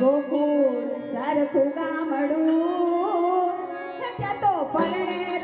ગોકુળ સરખું ગામડું ત્યાં તો પરણે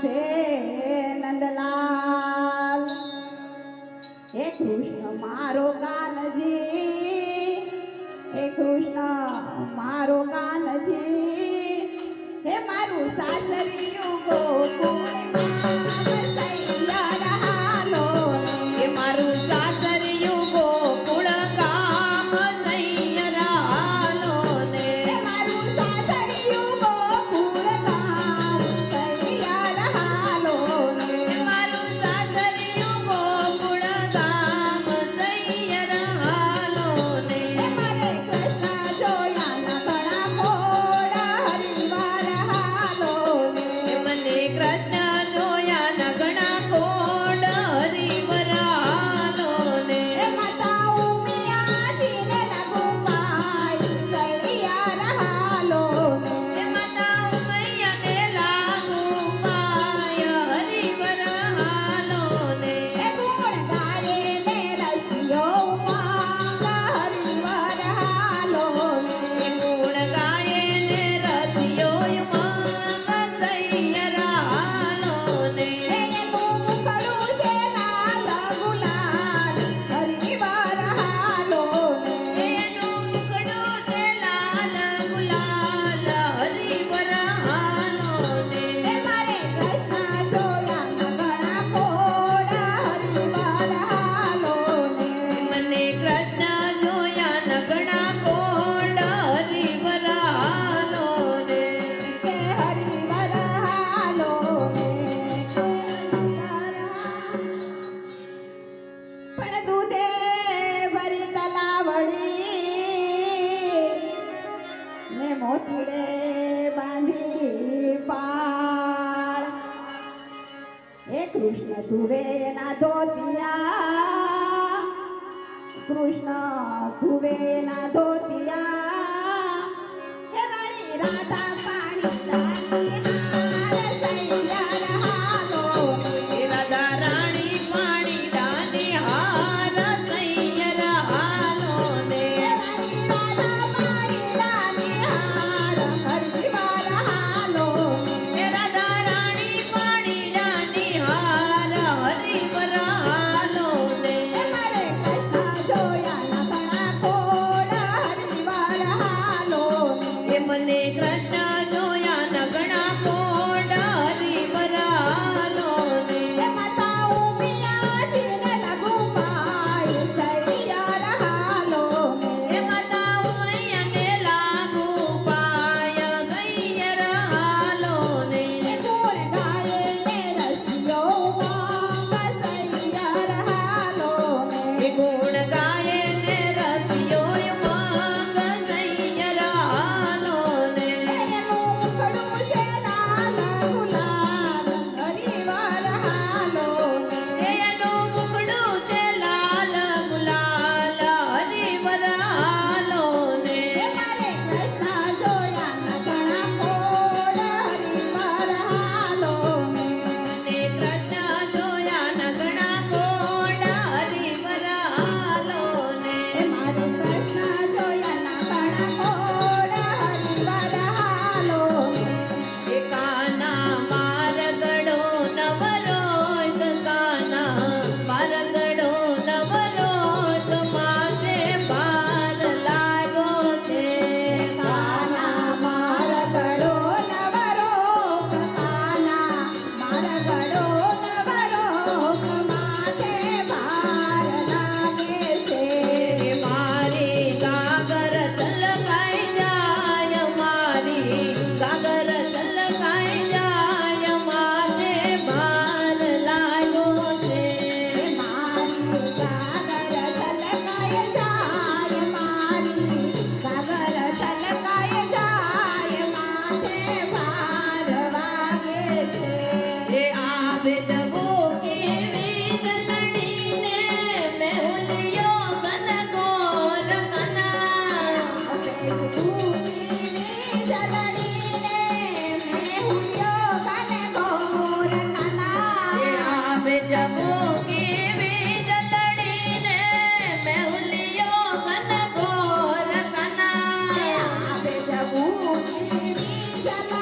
નંદલાલ નંદલાલ. હે કૃષ્ણ મારો કાનજી હે કૃષ્ણ મારો કાનજી. હે મારું સાસરિયું ગોકુળ कृष्ण कुवे नोतिया कृष्ण कुवे न दोतिया Thank you.